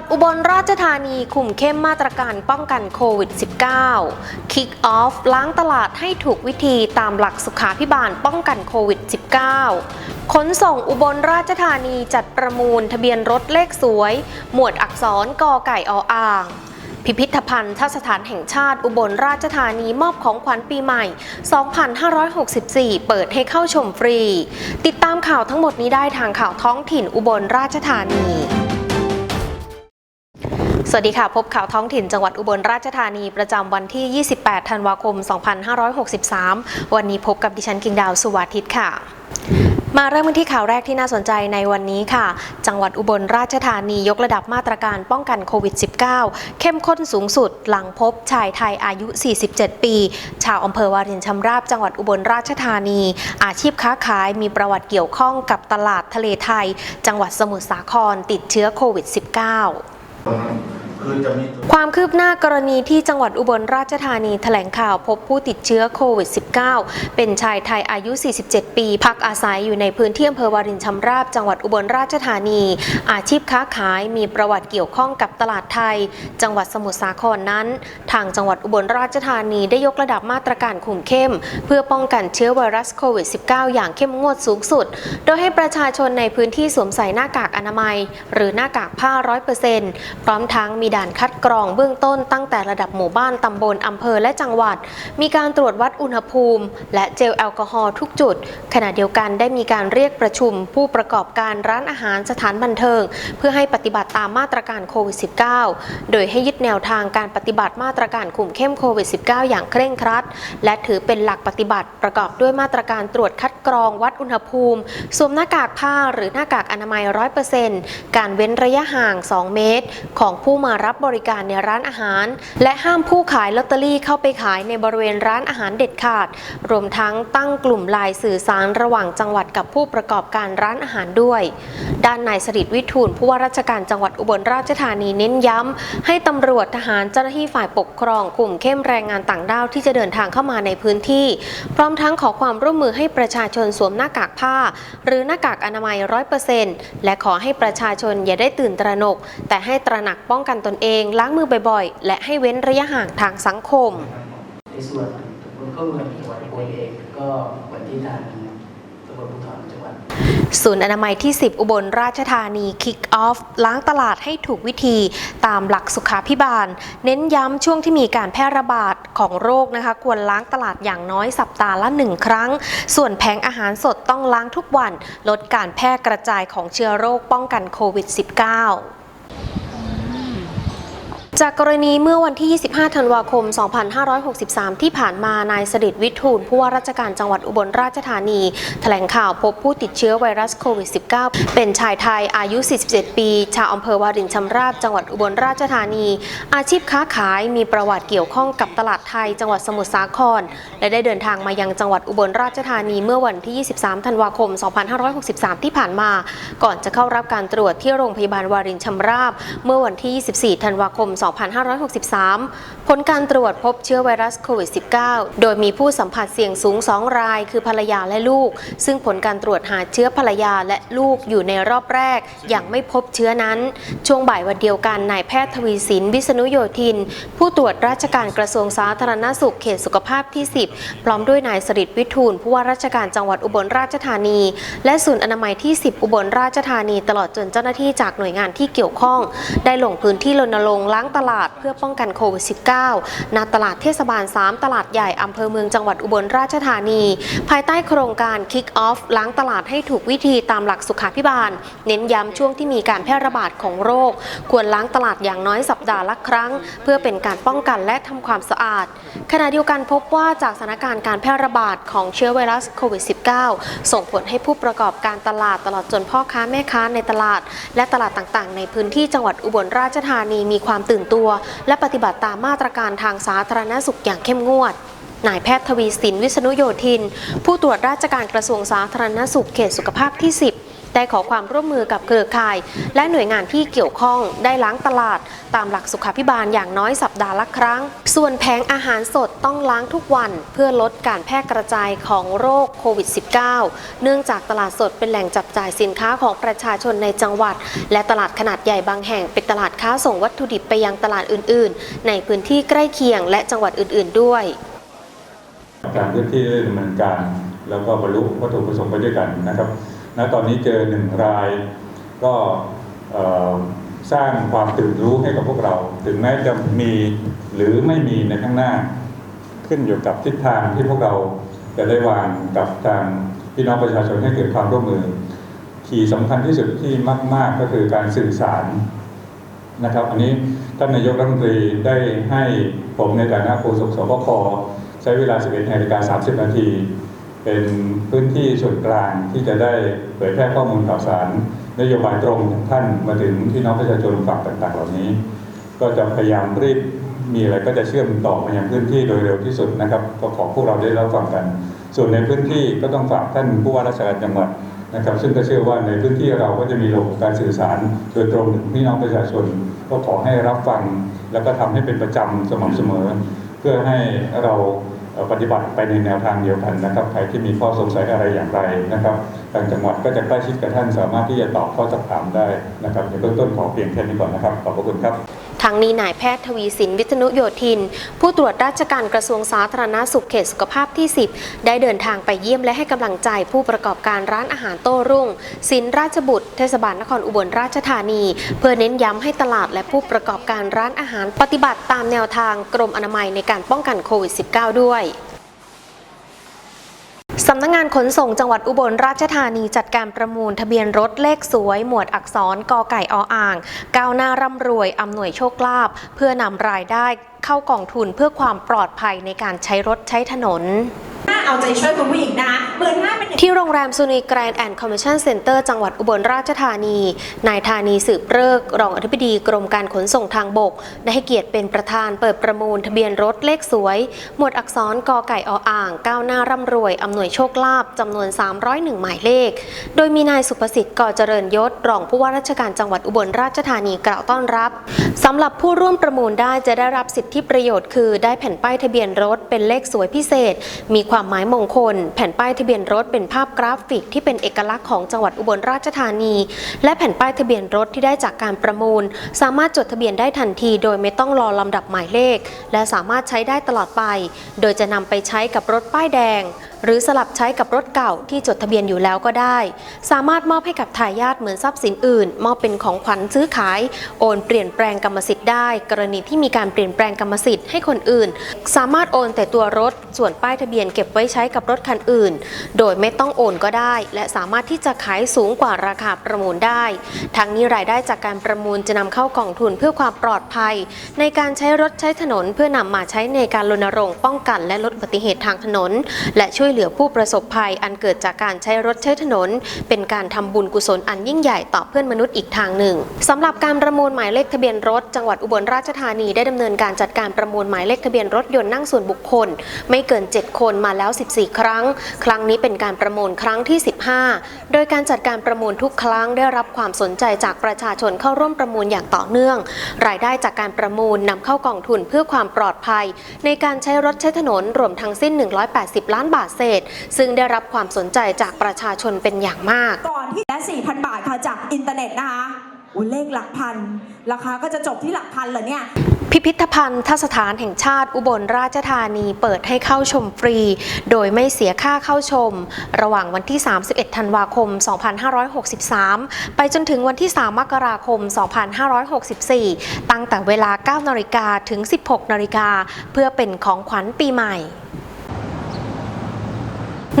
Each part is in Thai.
ดอุบลราชธานีคุมเข้มมาตรการป้องกันโควิด -19 Kick Off ล้างตลาดให้ถูกวิธีตามหลักสุขาพิบาลป้องกันโควิด -19 ขนส่งอุบลราชธานีจัดประมูลทะเบียนรถเลขสวย หมวดอักษรกอไก่ออ่างพิพิธภัณฑ์ทสถานแห่งชาติอุบลราชธานีมอบของขวัญปีใหม่ 2564 เปิดให้เข้าชมฟรี ติดตามข่าวทั้งหมดนี้ได้ทางข่าวท้องถิ่นอุบลราชธานี สวัสดีค่ะ พบข่าวท้องถิ่นจังหวัดอุบลราชธานีประจำวันที่ 28 ธันวาคม 2563 วันนี้พบกับดิฉันกิงดาวสุวาทิตค่ะมาเริ่มกันที่ข่าวแรกที่น่าสนใจในวันนี้ค่ะ จังหวัดอุบลราชธานียกระดับมาตรการป้องกันโควิด -19 เข้มข้นสูงสุดหลังพบชายไทยอายุ 47 ปี ชาวอำเภอวารินชำราบจังหวัดอุบลราชธานี อาชีพค้าขายมีประวัติเกี่ยวข้องกับตลาดทะเลไทย จังหวัดสมุทรสาครติดเชื้อโควิด -19 ความคืบหน้ากรณีที่จังหวัดอุบลราชธานีแถลงข่าวพบผู้ติดเชื้อโควิด -19 เป็นชายไทยอายุ 47 ปี พักอาศัยอยู่ในพื้นที่อำเภอวารินชำราบ จังหวัดอุบลราชธานี อาชีพค้าขายมีประวัติเกี่ยวข้องกับตลาดไทย จังหวัดสมุทรสาครนั้น ทางจังหวัดอุบลราชธานีได้ยกระดับมาตรการคุมเข้ม เพื่อป้องกันเชื้อไวรัสโควิด -19 อย่างเข้มงวดสูงสุด โดยให้ประชาชนในพื้นที่สวมใส่หน้ากากอนามัย หรือหน้ากากผ้า 100%พร้อมทั้งมีด่านคัดกรองเบื้องต้นตั้งแต่ระดับหมู่บ้านตำบลอำเภอและจังหวัด มีการตรวจวัดอุณหภูมิ และเจลแอลกอฮอล์ทุกจุด ขณะเดียวกันได้มีการเรียกประชุม ผู้ประกอบการร้านอาหารสถานบันเทิง เพื่อให้ปฏิบัติตามมาตรการโควิด -19 โดยให้ยึดแนวทางการปฏิบัติมาตรการคุมเข้มโควิด -19 อย่างเคร่งครัด และถือเป็นหลักปฏิบัติประกอบด้วยมาตรการตรวจคัดกรองวัดอุณหภูมิ สวมหน้ากากผ้าหรือหน้ากากอนามัย 100%การเว้นระยะห่าง 2 เมตร ของผู้มารับบริการในร้านอาหาร และห้ามผู้ขายลอตเตอรี่เข้าไปขายในบริเวณร้านอาหารเด็ดขาด รวมทั้งตั้งกลุ่มไลายสื่อสารระหว่างจังหวัดกับผู้ประกอบการร้านอาหารด้วย ด้านนายสริตวิทูลผู้ว่าราชการจังหวัดอุบลราชธานีเน้นย้ำ ให้ตำรวจทหารเจ้าหน้าที่ฝ่ายปกครองกลุ่มเข้มแรงงานต่างด้าวที่จะเดินทางเข้ามาในพื้นที่ พร้อมทั้งขอความร่วมมือให้ประชาชนสวมหน้ากากผ้า หรือหน้ากากอนามัย100%และขอให้ประชาชนอย่าได้ตื่นตระหนก แต่ให้ตระหนักป้องกันตนเอง ล้างมือบ่อยๆ และให้เว้นระยะห่างทางสังคม ในส่วนคนเข้าเมืองจังหวัดอุบลเองก็วันที่ทางตำรวจภูธรจังหวัดศูนย์อนามัยที่ 10 อุบลราชธานี Kick Off ล้างตลาดให้ถูกวิธี ตามหลักสุขาพิบาล เน้นย้ำช่วงที่มีการแพร่ระบาดของโรคนะคะ ควรล้างตลาดอย่างน้อยสัปดาห์ละหนึ่งครั้ง ส่วนแผงอาหารสดต้องล้างทุกวัน ลดการแพร่กระจายของเชื้อโรคป้องกันโควิด -19 จากกรณีเมื่อวันที่ 25 ธันวาคม 2563 ที่ผ่านมานายสดิตวิทูลผู้ว่าราชการจังหวัดอุบลราชธานี แถลงข่าวพบผู้ติดเชื้อไวรัสโควิด -19 เป็นชายไทยอายุ 47 ปี ชาวอำเภอวารินชำราบจังหวัดอุบลราชธานี อาชีพค้าขายมีประวัติเกี่ยวข้องกับตลาดไทย จังหวัดสมุทรสาคร และได้เดินทางมายังจังหวัดอุบลราชธานีเมื่อวันที่ 23 ธันวาคม 2563 ที่ผ่านมา ก่อนจะเข้ารับการตรวจที่โรงพยาบาลวารินชำราบ เมื่อวันที่ 24 ธันวาคม2563 ผลการตรวจพบเชื้อไวรัสโควิด -19 โดยมีผู้สัมผัสเสี่ยงสูง 2 ราย คือภรรยาและลูก ซึ่งผลการตรวจหาเชื้อภรรยาและลูกอยู่ในรอบแรก ยังไม่พบเชื้อนั้น ช่วงบ่ายวันเดียวกันนายแพทย์ทวีสิน วิษณุโยธิน ผู้ตรวจราชการกระทรวงสาธารณสุขเขตสุขภาพที่ 10 พร้อมด้วยนายสริตวิทูลผู้ว่าราชการจังหวัดอุบลราชธานี และศูนย์อนามัยที่ 10 อุบลราชธานี ตลอดจนเจ้าหน้าที่จากหน่วยงานที่เกี่ยวข้อง ได้ลงพื้นที่รณรงค์ล้างตลาดเพื่อป้องกันโควิด -19 ณตลาดเทศบาล 3 ตลาดใหญ่อำเภอเมืองจังหวัดอุบลราชธานี ภายใต้โครงการ Kick Off ล้างตลาดให้ถูกวิธีตามหลักสุขาพิบาล เน้นย้ำช่วงที่มีการแพร่ระบาดของโรค ควรล้างตลาดอย่างน้อยสัปดาห์ละครั้ง เพื่อเป็นการป้องกันและทำความสะอาด ขณะเดียวกันพบว่าจากสถานการณ์การแพร่ระบาดของเชื้อไวรัสโควิด -19 ส่งผลให้ผู้ประกอบการตลาดตลอดจนพ่อค้าแม่ค้าในตลาด และตลาดต่างๆ ในพื้นที่จังหวัดอุบลราชธานีมีความตื่นตัว และปฏิบัติตามมาตรการทางสาธารณสุขอย่างเข้มงวดนายแพทย์ทวีสินวิษณุโยธิน ผู้ตรวจราชการกระทรวงสาธารณสุขเขตสุขภาพที่ 10 ได้ขอความร่วมมือกับเครือข่าย และหน่วยงานที่เกี่ยวข้องได้ล้างตลาด ตามหลักสุขาพิบาลอย่างน้อยสัปดาห์ละครั้ง ส่วนแผงอาหารสดต้องล้างทุกวัน เพื่อลดการแพร่กระจายของโรคโควิด -19 เนื่องจากตลาดสดเป็นแหล่งจับจ่ายสินค้าของประชาชนในจังหวัด และตลาดขนาดใหญ่บางแห่งเป็นตลาดค้าส่งวัตถุดิบไปยังตลาดอื่น ๆ ในพื้นที่ใกล้เคียงและจังหวัดอื่น ๆ ด้วย การพื้นที่ได้ดำเนินการแล้วก็บรรลุวัตถุประสงค์ไปด้วยกันนะครับ ณตอนนี้เจอหนึ่งรายก็สร้างความตื่นรู้ให้กับพวกเรา ถึงแม้จะมีหรือไม่มีในข้างหน้า ขึ้นอยู่กับทิศทางที่พวกเราจะได้วางกับทางพี่น้องประชาชนให้เกิดความร่วมมือคีย์สำคัญที่สุดที่มาก ๆ ก็คือการสื่อสารนะครับ อันนี้ท่านนายกรัฐมนตรีได้ให้ผมในฐานะโฆษกสบคใช้เวลา 11นาฬิกา30 นาที เป็นพื้นที่ส่วนกลางที่จะได้เผยแพร่ข้อมูลข่าวสาร นโยบายตรงของท่านมาถึงพี่น้องประชาชนฝั่งต่างๆ เหล่านี้ ก็จะพยายามรีบมีอะไรก็จะเชื่อมต่อมายังพื้นที่โดยเร็วที่สุดนะครับ ก็ขอพวกเราได้รับฟังกัน ส่วนในพื้นที่ก็ต้องฝากท่านผู้ว่าราชการจังหวัดนะครับ ซึ่งก็เชื่อว่าในพื้นที่เราก็จะมีระบบการสื่อสาร โดยตรงถึงพี่น้องประชาชน ก็ขอให้รับฟัง แล้วก็ทำให้เป็นประจำสม่ำเสมอ เพื่อให้เรา ปฏิบัติไปในแนวทางเดียวกันนะครับ ใครที่มีข้อสงสัยอะไรอย่างไรนะครับทางจังหวัดก็จะใกล้ชิดกับท่านสามารถที่จะตอบข้อสักถามได้นะครับในเบื้องต้นขอเพียงแค่นี้ก่อนนะครับ ขอบพระคุณครับ ทั้งนี้นายแพทย์ทวีสินวิษณุโยธิน ผู้ตรวจราชการกระทรวงสาธารณาสุขเขตสุขภาพที่ 10 ได้เดินทางไปเยี่ยมและให้กำลังใจผู้ประกอบการร้านอาหารโต้รุ่งสินราชบุตร เทศบาลนครอุบลราชธานี เพื่อเน้นย้ำให้ตลาดและผู้ประกอบการร้านอาหารปฏิบัติตามแนวทางกรมอนามัยในการป้องกันโควิด -19 ด้วย สำนักงานขนส่งจังหวัดอุบลราชธานีจัดการประมูลทะเบียนรถเลขสวย หมวดอักษรกอไก่ออ่าง ก้าวหน้าร่ำรวยอำนวยโชคลาภเพื่อนำรายได้เข้ากองทุนเพื่อความปลอดภัยในการใช้รถใช้ถนน เอาใจช่วยคุณผู้หญิงนะคะหมื่นห้าเป็นที่โรงแรมซูนีแกรนด์แอนด์คอมมิชชั่นเซ็นเตอร์จังหวัดอุบลราชธานี นายธานีสืบเริกรองอธิบดีกรมการขนส่งทางบก ได้ให้เกียรติเป็นประธานเปิดประมูลทะเบียนรถเลขสวย หมวดอักษรกอไก่ออ่างก้าวหน้าร่ำรวยอำนวยโชคลาภจำนวน 301 หมายเลข โดยมีนายสุประสิทธิ์ก่อเจริญยศรองผู้ว่าราชการจังหวัดอุบลราชธานีกล่าวต้อนรับสำหรับผู้ร่วมประมูลได้จะได้รับสิทธิประโยชน์ คือ ได้แผ่นป้ายทะเบียนรถเป็นเลขสวยพิเศษ มีความหมายมงคล แผ่นป้ายทะเบียนรถเป็นภาพกราฟิกที่เป็นเอกลักษณ์ของจังหวัดอุบลราชธานี และแผ่นป้ายทะเบียนรถที่ได้จากการประมูล สามารถจดทะเบียนได้ทันทีโดยไม่ต้องรอลำดับหมายเลข และสามารถใช้ได้ตลอดไป โดยจะนำไปใช้กับรถป้ายแดง หรือสลับใช้กับรถเก่าที่จดทะเบียนอยู่แล้วก็ได้ สามารถมอบให้กับทายาทเหมือนทรัพย์สินอื่น มอบเป็นของขวัญซื้อขาย โอนเปลี่ยนแปลงกรรมสิทธิ์ได้ กรณีที่มีการเปลี่ยนแปลงกรรมสิทธิ์ให้คนอื่น สามารถโอนแต่ตัวรถ ส่วนป้ายทะเบียนเก็บไว้ใช้กับรถคันอื่น โดยไม่ต้องโอนก็ได้ และสามารถที่จะขายสูงกว่าราคาประมูลได้ ทั้งนี้รายได้จากการประมูลจะนำเข้ากองทุนเพื่อความปลอดภัย ในการใช้รถใช้ถนนเพื่อนำมาใช้ในการรณรงค์ป้องกัน และลดอุบัติเหตุทางถนน และช่วยเหลือผู้ประสบภัยอันเกิดจากการใช้รถใช้ถนน เป็นการทำบุญกุศลอันยิ่งใหญ่ต่อเพื่อนมนุษย์อีกทางหนึ่งสำหรับการประมูลหมายเลขทะเบียนรถ จังหวัดอุบลราชธานีได้ดำเนินการจัดการประมูลหมายเลขทะเบียนรถยนต์นั่งส่วนบุคคล ไม่เกิน 7 คนมาแล้ว 14 ครั้ง ครั้งนี้เป็นการประมูลครั้งที่ 15 โดยการจัดการประมูลทุกครั้งได้รับความสนใจจากประชาชนเข้าร่วมประมูลอย่างต่อเนื่อง รายได้จากการประมูลนำเข้ากองทุนเพื่อความปลอดภัย ในการใช้รถใช้ถนนรวมทั้งสิ้น 180 ล้านบาทศษซึ่งได้รับความสนใจจากประชาชนเป็นอย่างมาก ก่อนที่และ4,000 บาทค่ะจากอินเทอร์เน็ตนะคะอุ้ยเลขหลักพัน ราคาก็จะจบที่หลักพันเหรอเนี่ย พิพิธภัณฑ์ทสถานแห่งชาติอุบลราชธานีเปิดให้เข้าชมฟรี โดยไม่เสียค่าเข้าชม ระหว่างวันที่ 31 ธันวาคม 2563 ไปจนถึงวันที่ 3 มกราคม 2564 ตั้งแต่เวลา 9 นาฬิกาถึง 16 นาฬิกา เพื่อเป็นของขวัญปีใหม่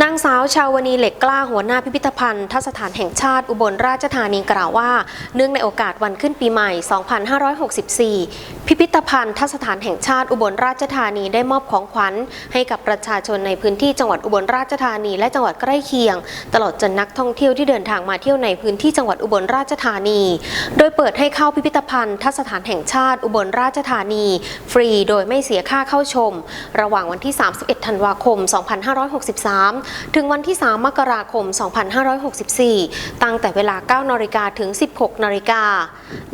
นางสาวชาวนีเหล็กกล้าหัวหน้าพิพิธภัณฑ์ทสถานแห่งชาติอุบลราชธานีกล่าวว่า เนื่องในโอกาสวันขึ้นปีใหม่ 2564 พิพิธภัณฑ์ทัศสถานแห่งชาติอุบลราชธานีได้มอบของขวัญ ให้กับประชาชนในพื้นที่จังหวัดอุบลราชธานีและจังหวัดใกล้เคียง ตลอดจนนักท่องเที่ยวที่เดินทางมาเที่ยวในพื้นที่จังหวัดอุบลราชธานี โดยเปิดให้เข้าพิพิธภัณฑ์ทัศสถานแห่งชาติอุบลราชธานี ฟรีโดยไม่เสียค่าเข้าชม ระหว่างวันที่ 31 ธันวาคม 2563 ถึงวันที่ 3 มกราคม 2564 ตั้งแต่เวลา 9นาฬิกาถึง 16นาฬิกา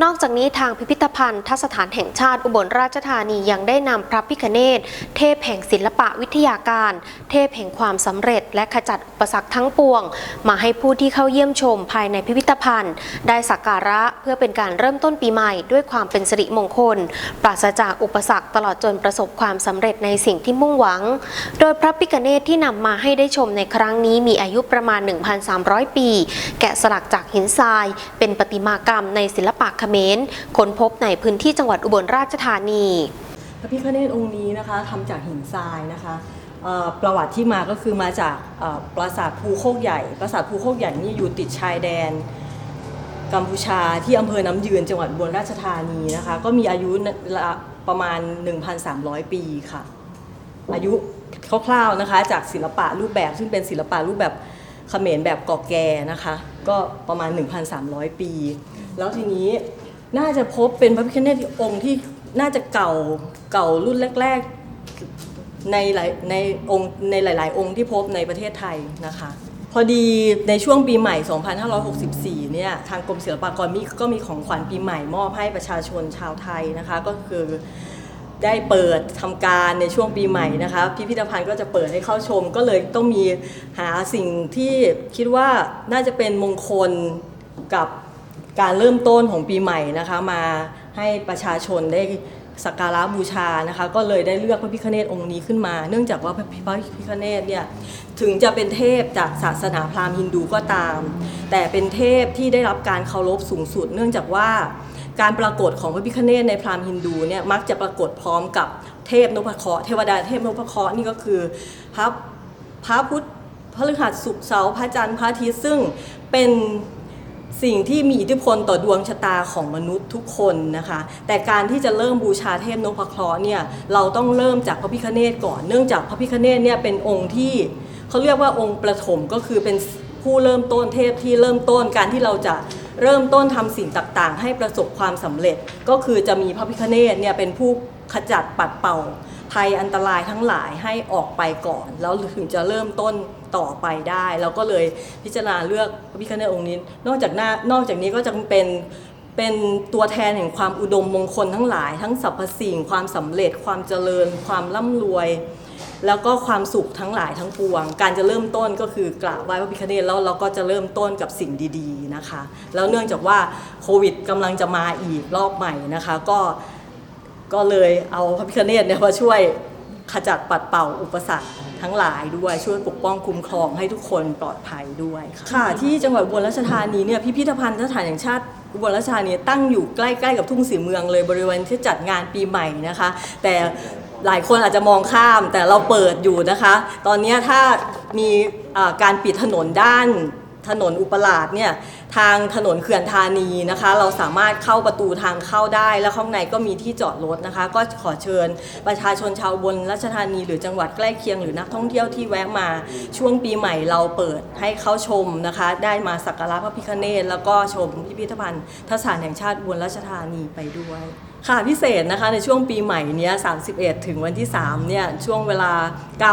นอกจากนี้ทางพิพิธภัณฑ์ทัศสถานแห่งชาติอุบลราชธานียังได้นำพระพิคเนตเทพแห่งศิลปะวิทยาการ เทพแห่งความสำเร็จ และขจัดอุปสรรคทั้งปวง มาให้ผู้ที่เข้าเยี่ยมชมภายในพิพิธภัณฑ์ ได้สักการะเพื่อเป็นการเริ่มต้นปีใหม่ด้วยความเป็นสิริมงคล ปราศจากอุปสรรคตลอดจนประสบความสำเร็จในสิ่งที่มุ่งหวัง โดยพระพิคเนตที่นำมาให้ได้ชมในครั้งนี้มีอายุประมาณ 1,300 ปี แกะสลักจากหินทราย เป็นประติมากรรมในศิลปะเขมรค้นพบในพื้นที่จังหวัดอุบลราชธานี พระพิฆเนศองค์นี้นะคะทำจากหินทรายนะคะประวัติที่มาก็คือมาจากปราสาทภูโคกใหญ่ ปราสาทภูโคกใหญ่นี่อยู่ติดชายแดนกัมพูชาที่อำเภอน้ำยืนจังหวัดอุบลราชธานีนะคะ ก็มีอายุประมาณ 1,300 ปีค่ะ อายุคร่าวๆนะคะจากศิลปะรูปแบบซึ่งเป็นศิลปะรูปแบบเขมรแบบกอแกนะคะ ก็ประมาณ 1,300 ปี แล้วทีนี้ น่าจะพบเป็นพระพิฆเนศองค์ที่น่าจะเก่าเก่ารุ่นแรก ๆ ในหลายในองค์ในหลาย ๆ องค์ที่พบในประเทศไทยนะคะ พอดีในช่วงปีใหม่ 2564 เนี่ยทางกรมศิลปากรมีก็มีของขวัญปีใหม่มอบให้ประชาชนชาวไทยนะคะ ก็คือได้เปิดทำการในช่วงปีใหม่นะคะพิพิธภัณฑ์ก็จะเปิดให้เข้าชม ก็เลยต้องมีหาสิ่งที่คิดว่าน่าจะเป็นมงคลกับ การเริ่มต้นของปีใหม่นะคะมาให้ประชาชนได้สักการะบูชานะคะก็เลยได้เลือกพระพิฆเนศองค์นี้ขึ้นมา เนื่องจากว่าพระพิฆเนศเนี่ยถึงจะเป็นเทพจากศาสนาพราหมณ์ฮินดูก็ตาม แต่เป็นเทพที่ได้รับการเคารพสูงสุด เนื่องจากว่าการปรากฏของพระพิฆเนศในพราหมณ์ฮินดูเนี่ยมักจะปรากฏพร้อมกับเทพนพเคราะห์เทวดาเทพนพเคราะห์นี่ก็คือพระพระพุทธพระฤหัสศุกร์เสาร์พระจันทร์พระอาทิตย์ซึ่งเป็น สิ่งที่มีอิทธิพลต่อดวงชะตาของมนุษย์ทุกคนนะคะ แต่การที่จะเริ่มบูชาเทพนพเคราะห์เนี่ยเราต้องเริ่มจากพระพิฆเนศก่อนเนื่องจากพระพิฆเนศเนี่ยเป็นองค์ที่เขาเรียกว่าองค์ประถมก็คือเป็นผู้เริ่มต้นเทพที่เริ่มต้นการที่เราจะเริ่มต้นทำสิ่งต่างๆ ให้ประสบความสำเร็จ ก็คือจะมีพระพิฆเนศเนี่ยเป็นผู้ขจัดปัดเป่าภัยอันตรายทั้งหลายให้ออกไปก่อน แล้วถึงจะเริ่มต้น ต่อไปได้ เราก็เลยพิจารณาเลือกพระพิฆเนศองค์นี้ นอกจากหน้านอกจากนี้ก็จะเป็นเป็นตัวแทนแห่งความอุดมมงคลทั้งหลาย ทั้งสรรพสิ่ง ความสำเร็จ ความเจริญ ความร่ำรวย แล้วก็ความสุขทั้งหลายทั้งปวง การจะเริ่มต้นก็คือกราบไหว้พระพิฆเนศแล้วเราก็จะเริ่มต้นกับสิ่งดีๆนะคะ แล้วเนื่องจากว่าโควิดกำลังจะมาอีกรอบใหม่นะคะ ก็ก็เลยเอาพระพิฆเนศเนี่ยมาช่วย ขจัดปัดเป่าอุปสรรคทั้งหลายด้วยช่วยปกป้องคุ้มครองให้ทุกคนปลอดภัยด้วยค่ะค่ะที่จังหวัดอุบลราชธานีเนี่ยพิพิธภัณฑ์สถานแห่งชาติอุบลราชธานีตั้งอยู่ใกล้ๆกับทุ่งสีเมืองเลยบริเวณที่จัดงานปีใหม่นะคะ แต่หลายคนอาจจะมองข้ามแต่เราเปิดอยู่นะคะ ตอนนี้ถ้ามีการปิดถนนด้าน ถนนอุปราชเนี่ยทางถนนเขื่อนธานีนะคะ เราสามารถเข้าประตูทางเข้าได้แล้วข้างในก็มีที่จอดรถนะคะ ก็ขอเชิญประชาชนชาวบนราชธานี หรือจังหวัดใกล้เคียงหรือนักท่องเที่ยวที่แวะมาช่วงปีใหม่เราเปิดให้เข้าชมนะคะ ได้มาสักการะพระพิฆเนศแล้วก็ชมพิพิธภัณฑ์ทสานแห่งชาติบลราชธานีไปด้วย ค่ะพิเศษนะคะในช่วงปีใหม่เนี้ย31 ถึงวันที่3เนี่ยช่วงเวลา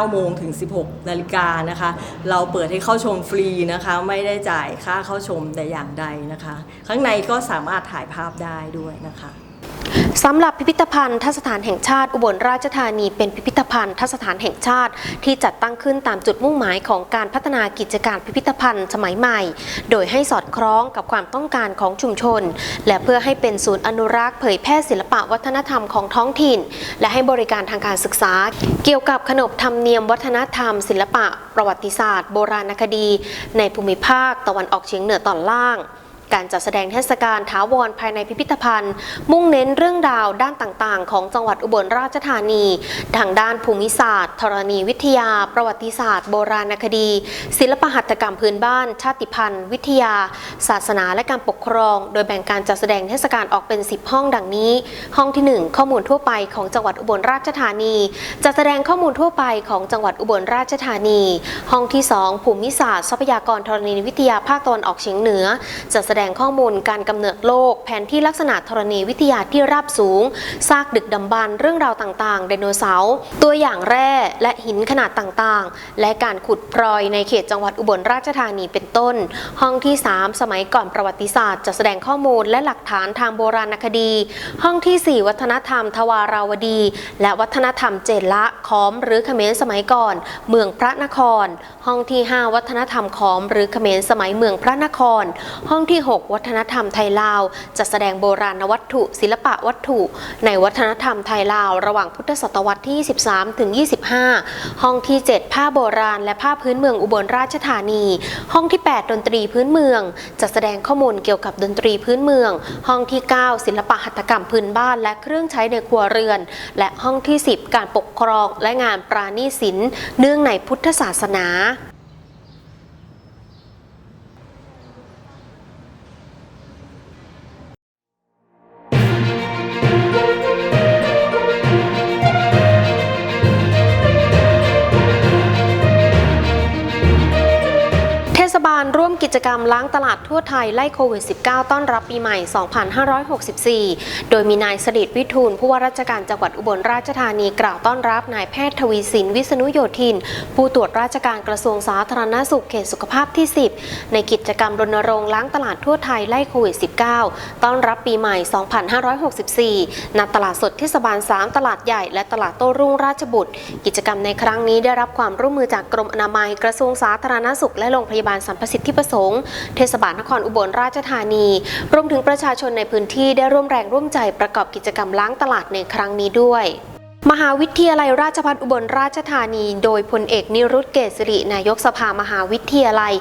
9 โมงถึง 16 นาฬิกานะคะ เราเปิดให้เข้าชมฟรีนะคะ ไม่ได้จ่ายค่าเข้าชมแต่อย่างใดนะคะ ข้างในก็สามารถถ่ายภาพได้ด้วยนะคะ สำหรับพิพิธภัณฑ์ทัศสถานแห่งชาติอุบลราชธานีเป็นพิพิธภัณฑ์ทัศสถานแห่งชาติ ที่จัดตั้งขึ้นตามจุดมุ่งหมายของการพัฒนากิจการพิพิธภัณฑ์สมัยใหม่ โดยให้สอดคล้องกับความต้องการของชุมชน และเพื่อให้เป็นศูนย์อนุรักษ์เผยแพร่ศิลปะวัฒนธรรมของท้องถิ่น และให้บริการทางการศึกษา เกี่ยวกับขนบธรรมเนียมวัฒนธรรม ศิลปะ ประวัติศาสตร์ โบราณคดี ในภูมิภาคตะวันออกเฉียงเหนือตอนล่าง การจัดแสดงเทศกาลถาวรภายในพิพิธภัณฑ์ มุ่งเน้นเรื่องราวด้านต่างๆ ของจังหวัดอุบลราชธานี ทางด้านภูมิศาสตร์ ธรณีวิทยา ประวัติศาสตร์ โบราณคดี ศิลปหัตถกรรมพื้นบ้าน ชาติพันธุ์ วิทยา ศาสนาและการปกครอง โดยแบ่งการจัดแสดงเทศกาลออกเป็น 10 ห้องดังนี้ ห้องที่ 1 ข้อมูลทั่วไปของจังหวัดอุบลราชธานี จัดแสดงข้อมูลทั่วไปของจังหวัดอุบลราชธานี ห้องที่ 2 ภูมิศาสตร์ ทรัพยากรธรณีวิทยาภาคตะวันออกเฉียงเหนือจัดแสดงข้อมูลการกำเนิดโลก แผนที่ลักษณะธรณีวิทยาที่ราบสูง ซากดึกดำบรรพ์เรื่องราวต่างๆ ไดโนเสาร์ ตัวอย่างแร่และหินขนาดต่างๆ และการขุดพลอยในเขตจังหวัดอุบลราชธานีเป็นต้น ห้องที่ 3 สมัยก่อนประวัติศาสตร์จัดแสดงข้อมูลและหลักฐานทางโบราณคดี ห้องทีสี่4 วัฒนธรรมทวาราวดี และวัฒนธรรมเจนละขอมหรือเขมรสมัยก่อน เมืองพระนคร ห้องที่ 5 วัฒนธรรมขอมหรือเขมรสมัยเมืองพระนคร ห้องที่6 วัฒนธรรมไทยลาว จัดแสดงโบราณวัตถุ ศิลปะวัตถุ ในวัฒนธรรมไทยลาว ระหว่างพุทธศตวรรษที่23ถึง 25 ห้องที่ 7 ผ้าโบราณ และผ้าพื้นเมืองอุบลราชธานี ห้องที่ 8 ดนตรีพื้นเมือง จัดแสดงข้อมูลเกี่ยวกับดนตรีพื้นเมือง ห้องที่ 9 ศิลปะหัตถกรรมพื้นบ้าน และเครื่องใช้ในครัวเรือน และห้องที่ 10 การปกครองและงานปราณีศิลป์เนื่องในพุทธศาสนา บาลร่วมกิจกรรมล้างตลาดทั่วไทยไล่โควิด -19 ต้อนรับปีใหม่ 2564 โดยมีนายสดิษวิทูล ผู้ว่าราชการจังหวัดอุบลราชธานีกล่าวต้อนรับนายแพทย์ทวีสิน วิษณุโยธิน ผู้ตรวจราชการกระทรวงสาธารณสุขเขตสุขภาพที่ 10 ในกิจกรรมรณรงค์ล้างตลาดทั่วไทยไล่โควิด -19 ต้อนรับปีใหม่ 2564 ณ ตลาดสดเทศบาล 3 ตลาดใหญ่ และตลาดโต้รุ่งราชบุตร กิจกรรมในครั้งนี้ได้รับความร่วมมือจากกรมอนามัยกระทรวงสาธารณสุขและโรงพยาบาลสมประสิทธิประสงค์ เทศบาลนครอุบลราชธานี รวมถึงประชาชนในพื้นที่ได้ร่วมแรงร่วมใจประกอบกิจกรรมล้างตลาดในครั้งนี้ด้วย มหาวิทยาลัยราชภัฏอุบลราชธานี โดยพลเอกนิรุตเกษรินายกสภามหาวิทยาลัย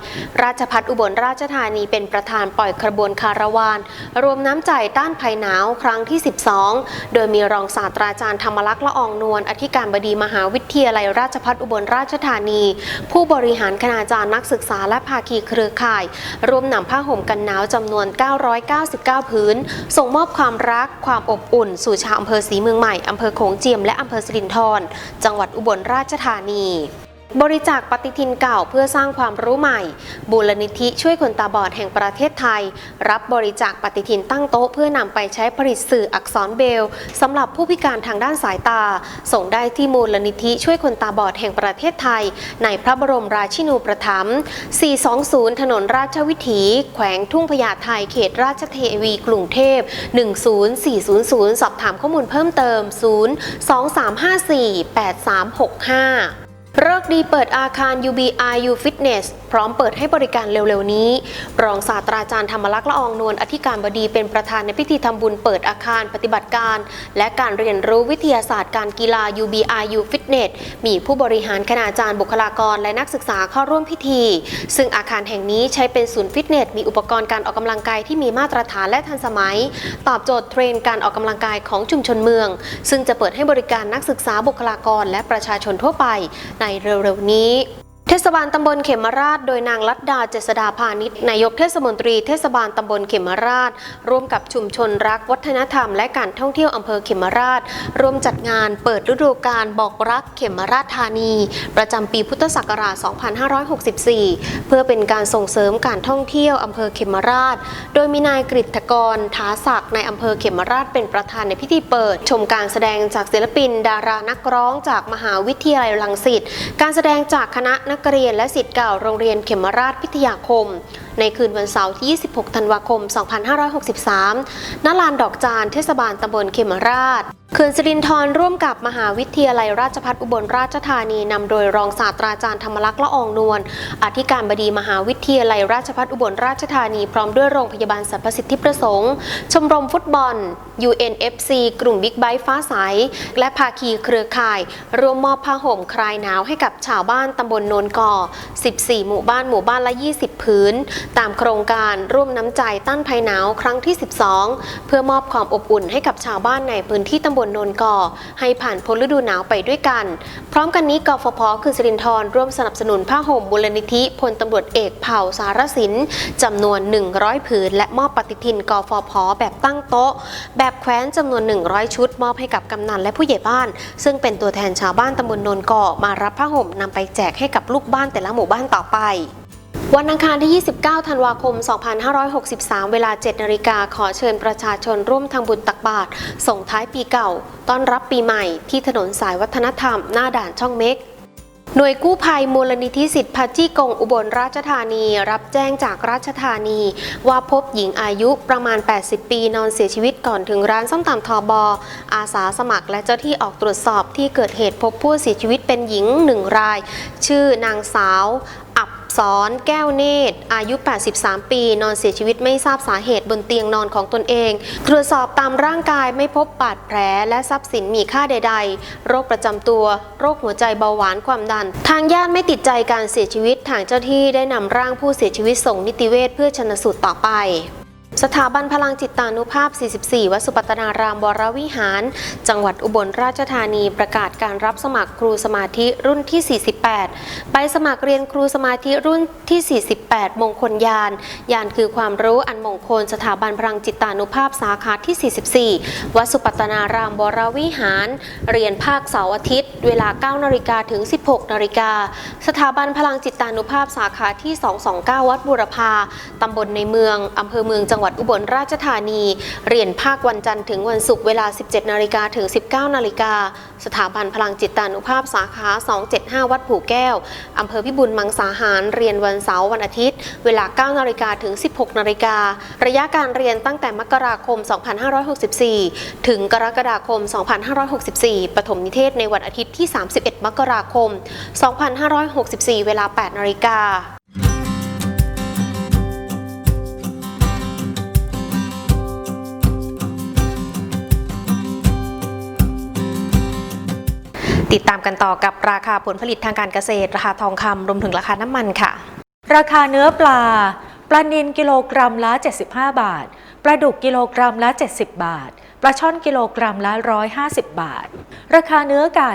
ราชภัฏอุบลราชธานีเป็นประธานปล่อยขบวนคาราวาน รวมน้ำใจต้านภัยหนาวครั้งที่ 12 โดยมีรองศาสตราจารย์ธรรมลักษณ์ละอองนวลอธิการบดีมหาวิทยาลัยราชภัฏอุบลราชธานี ผู้บริหารคณาจารย์นักศึกษาและภาคีเครือข่ายรวมนำผ้าห่มกันหนาวจำนวน 999 พื้น ส่งมอบความรักความอบอุ่น สู่ชาวอำเภอศรีเมืองใหม่อำเภอโขงเจียมและอำเภอสิรินธรจังหวัดอุบลราชธานี บริจาคปฏิทินเก่าเพื่อสร้างความรู้ใหม่ บูรณิธิช่วยคนตาบอดแห่งประเทศไทย รับบริจาคปฏิทินตั้งโต๊ะเพื่อนำไปใช้ผลิตสื่ออักษรเบลสำหรับผู้พิการทางด้านสายตา ส่งได้ที่มูลนิธิช่วยคนตาบอดแห่งประเทศไทย ในพระบรมราชินูปถัมภ์ 420 ถนนราชวิถี แขวงทุ่งพญาไทเขตราชเทวีกรุงเทพ 10400 สอบถามข้อมูลเพิ่มเติม 0 2354 8365 เลิกดีเปิดอาคาร UBIU Fitness พร้อมเปิดให้บริการเร็วๆ นี้ รองศาสตราจารย์ธรรมลักษณ์ละอองนวลอธิการบดีเป็นประธานในพิธีทำบุญเปิดอาคารปฏิบัติการ และการเรียนรู้วิทยาศาสตร์การกีฬา UBIU Fitness มีผู้บริหารคณาจารย์บุคลากรและนักศึกษาเข้าร่วมพิธี ซึ่งอาคารแห่งนี้ใช้เป็นศูนย์ฟิตเนส มีอุปกรณ์การออกกำลังกายที่มีมาตรฐานและทันสมัย ตอบโจทย์เทรนการออกกำลังกายของชุมชนเมือง ซึ่งจะเปิดให้บริการนักศึกษาบุคลากรและประชาชนทั่วไปในเร็วๆนี้ เทศบาลตำบลเขมราช โดยนางลัดดาเจษดาพาณิชย์นายกเทศมนตรีเทศบาลตำบลเขมราช ร่วมกับชุมชนรักวัฒนธรรม และการท่องเที่ยวอำเภอเขมราช ร่วมจัดงานเปิดฤดูกาลบอกรักเขมราชธานี ประจำปีพุทธศักราช 2564 เพื่อเป็นการส่งเสริมการท่องเที่ยวอำเภอเขมราช โดยมีนายกฤษกรท้าศักดิ์ในอำเภอเขมราชเป็นประธานในพิธีเปิด ชมการแสดงจากศิลปิน ดารานักร้องจากมหาวิทยาลัยรังสิตการแสดงจากคณะนักเรียนและสิทธิ์เก่าโรงเรียนเขมราชพิทยาคมในคืนวันเสาร์ที่ 26 ธันวาคม 2563 ณ ลานดอกจาน เทศบาลตำบลเขมราชเขื่อนสิรินธรร่วมกับมหาวิทยาลัยราชภัฏอุบลราชธานีนำโดยรองศาสตราจารย์ธรรมลักษณ์ละอองนวลอธิการบดีมหาวิทยาลัยราชภัฏอุบลราชธานีพร้อมด้วยโรงพยาบาลสรรพสิทธิประสงค์ ชมรมฟุตบอล UNFC กลุ่มบิ๊กไบค์ฟ้าใสและภาคีเครือข่าย ร่วมมอบผ้าห่มคลายหนาวให้กับชาวบ้านตำบลโนนก่อ 14 หมู่บ้านหมู่บ้านละ 20 พื้นตามโครงการร่วมน้ำใจต้านภัยหนาวครั้งที่ 12 เพื่อมอบความอบอุ่นให้กับชาวบ้านในพื้นที่ตำบลโนนกอ ให้ผ่านพ้นฤดูหนาวไปด้วยกัน พร้อมกันนี้กฟผคือสิรินทรร่วมสนับสนุนผ้าห่มมูลนิธิพลตำรวจเอกเผ่าสารสินจำนวน 100 ผืน และมอบปฏิทินกฟผแบบตั้งโต๊ะ แบบแคว้นจำนวน 100 ชุด มอบให้กับกำนันและผู้ใหญ่บ้าน ซึ่งเป็นตัวแทนชาวบ้านตำบลโนนกอมารับผ้าห่มนำไปแจกให้กับลูกบ้านแต่ละหมู่บ้านต่อไป วันอังคารที่ 29 ธันวาคม 2563 เวลา 7 นาฬิกา ขอเชิญประชาชนร่วมทำบุญตักบาตรส่งท้ายปีเก่า ต้อนรับปีใหม่ที่ถนนสายวัฒนธรรม หน้าด่านช่องเม็กหน่วยกู้ภัยมูลนิธิสิทธิพัจี้กงอุบลราชธานี รับแจ้งจากราชธานี ว่าพบหญิงอายุประมาณ 80 ปีนอนเสียชีวิตก่อนถึงร้านส้มตำทอบออาสาสมัครและเจ้าที่ออกตรวจสอบที่เกิดเหตุพบผู้เสียชีวิตเป็นหญิงหนึ่งราย ชื่อนางสาว สอนแก้วเนตร อายุ 83 ปี นอนเสียชีวิตไม่ทราบสาเหตุบนเตียงนอนของตนเอง ตรวจสอบตามร่างกายไม่พบบาดแผล และทรัพย์สินมีค่าใด ๆ โรคประจำตัว โรคหัวใจเบาหวานความดัน ทางญาติไม่ติดใจการเสียชีวิตทางเจ้าที่ได้นำร่างผู้เสียชีวิตส่งนิติเวชเพื่อชนสูตรต่อไป สถาบันพลังจิตตานุภาพ 44 วัสุปัตนารามวรวิหาร จังหวัดอุบลราชธานีประกาศการรับสมัครครูสมาธิรุ่นที่ 48ไปสมัครเรียนครูสมาธิรุ่นที่ 48 มงคลยาน ยานคือความรู้อันมงคล สถาบันพลังจิตตานุภาพสาขาที่ 44 วัสุปัตนารามวรวิหาร เรียนภาคเสาร์อาทิตย์ เวลา 9นาฬิกาถึง 16นาฬิกา สถาบันพลังจิตตานุภาพสาขาที่ 229 วัดบุรพาตำบลในเมืองอำเภอเมืองจังหวัดอุบลราชธานี เรียนภาควันจันทร์ถึงวันศุกร์เวลา 17 นาฬิกาถึง 19 นาฬิกา สถาบันพลังจิตตานุภาพสาขา 275 วัดผู่แก้ว อำเภอพิบูลมังสาหาร เรียนวันเสาร์วันอาทิตย์ เวลา 9 นาฬิกาถึง 16 นาฬิกา ระยะการเรียนตั้งแต่มกราคม 2564 ถึงกรกฎาคม 2564 ปฐมนิเทศในวันอาทิตย์ที่ 31 มกราคม 2564 เวลา 8 นาฬิกา ติดตามกันต่อกับราคาผลผลิตทางการเกษตร ราคาทองคำรวมถึงราคาน้ำมันค่ะ ราคาเนื้อปลาปลานิลกิโลกรัมละ 75 บาทปลาดุกกิโลกรัมละ 70 บาทปลาช่อนกิโลกรัมละ 150 บาท ราคาเนื้อไก่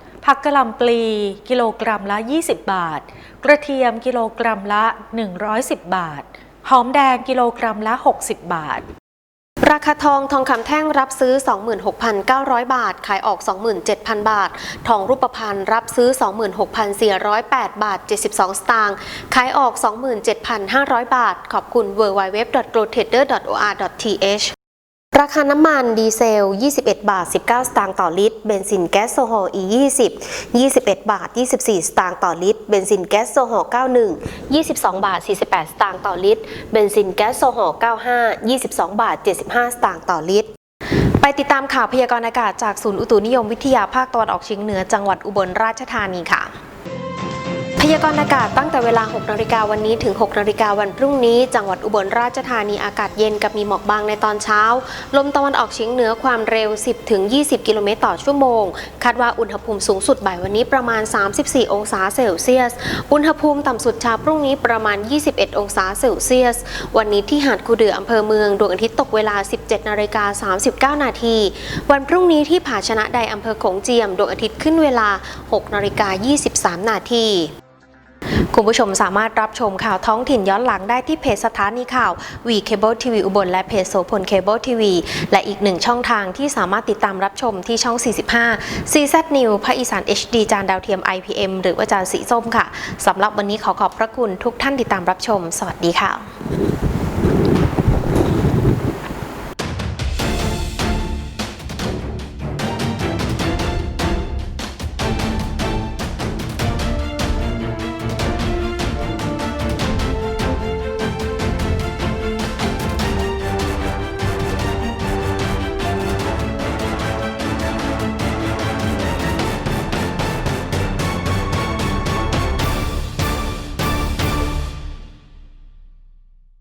ผักกะหล่ำปลี กิโลกรัมละ 20 บาท กระเทียมกิโลกรัมละ 110 บาท หอมแดงกิโลกรัมละ 60 บาทราคาทองทองคำแท่งรับซื้อ 26,900 บาท ขายออก 27,000 บาท ทองรูปพรรณรับซื้อ 26,408 บาท 72 สตางค์ขายออก 27,500 บาท ขอบคุณ www.grotrader.or.th ราคาน้ำมันดีเซล 21 บาท 19 สตางค์ต่อลิตร เบนซินแก๊สโซฮอล์ E20 21 บาท 24 สตางค์ต่อลิตร เบนซินแก๊สโซฮอล์ 91 22 บาท 48 สตางค์ต่อลิตร เบนซินแก๊สโซฮอล์ 95 22 บาท 75 สตางค์ต่อลิตรไปติดตามข่าวพยากรณ์อากาศจากศูนย์อุตุนิยมวิทยาภาคตะวันออกเฉียงเหนือจังหวัดอุบลราชธานีค่ะ พยากรณ์อากาศตั้งแต่เวลา 6 นาฬิกาวันนี้ถึง 6 นาฬิกาวันพรุ่งนี้ จังหวัดอุบลราชธานีอากาศเย็นกับมีหมอกบางในตอนเช้า ลมตะวันออกเฉียงเหนือความเร็ว 10 ถึง 20 กิโลเมตรต่อชั่วโมง คาดว่าอุณหภูมิสูงสุดบ่ายวันนี้ประมาณ 34 องศาเซลเซียส อุณหภูมิต่ำสุดเช้าพรุ่งนี้ประมาณ 21 องศาเซลเซียส วันนี้ที่หาดคูเดืออำเภอเมืองดวงอาทิตย์ตกเวลา 17 นาฬิกา 39 นาที วันพรุ่งนี้ที่ผาชนะใดอำเภอโขงเจียมดวงอาทิตย์ขึ้นเวลา 6 นาฬิกา 23 นาที คุณผู้ชมสามารถรับชมข่าวท้องถิ่นย้อนหลังได้ที่เพจสถานีข่าววีเคเบิลทีวีอุบลและเพจโสพลเคเบิลทีวีและอีกหนึ่งช่องทางที่สามารถติดตามรับชมที่ช่อง 45 CZ New พระอีสาน HD จานดาวเทียม IPM หรือว่าจานสีส้มค่ะสำหรับวันนี้ขอขอบพระคุณทุกท่านติดตามรับชม สวัสดีค่ะ